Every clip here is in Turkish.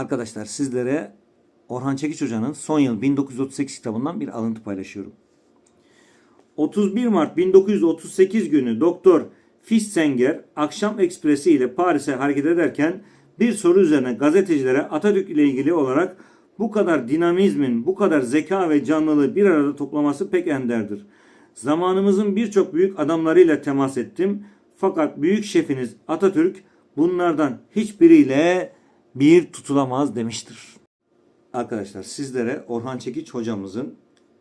Arkadaşlar sizlere Orhan Çekiç Hoca'nın Son Yıl 1938 kitabından bir alıntı paylaşıyorum. 31 Mart 1938 günü Doktor Fissenger akşam ekspresi ile Paris'e hareket ederken bir soru üzerine gazetecilere Atatürk ile ilgili olarak bu kadar dinamizmin, bu kadar zeka ve canlılığı bir arada toplaması pek enderdir. Zamanımızın birçok büyük adamlarıyla temas ettim. Fakat büyük şefiniz Atatürk bunlardan hiçbiriyle bir tutulamaz demiştir. Arkadaşlar sizlere Orhan Çekiç hocamızın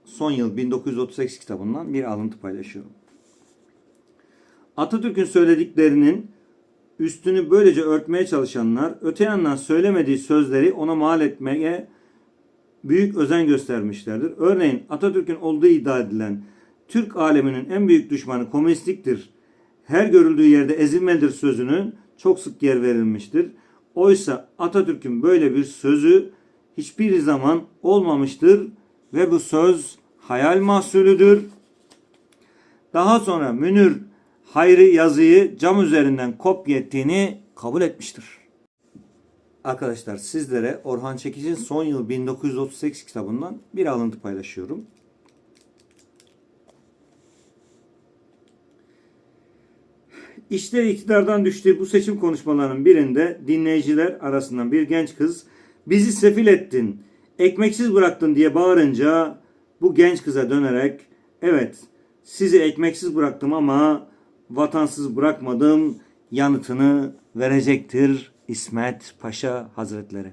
Son Yıl 1938 kitabından bir alıntı paylaşıyorum. Atatürk'ün söylediklerinin üstünü böylece örtmeye çalışanlar öte yandan söylemediği sözleri ona mal etmeye büyük özen göstermişlerdir. Örneğin Atatürk'ün olduğu iddia edilen Türk aleminin en büyük düşmanı komünistliktir. Her görüldüğü yerde ezilmelidir sözünün çok sık yer verilmiştir. Oysa Atatürk'ün böyle bir sözü hiçbir zaman olmamıştır ve bu söz hayal mahsulüdür. Daha sonra Münir Hayri yazıyı cam üzerinden kopya ettiğini kabul etmiştir. Arkadaşlar sizlere Orhan Çekic'in Son Yıl 1938 kitabından bir alıntı paylaşıyorum. İşte iktidardan düştüğü bu seçim konuşmalarının birinde dinleyiciler arasından bir genç kız bizi sefil ettin, ekmeksiz bıraktın diye bağırınca bu genç kıza dönerek evet sizi ekmeksiz bıraktım ama vatansız bırakmadım yanıtını verecektir İsmet Paşa Hazretleri.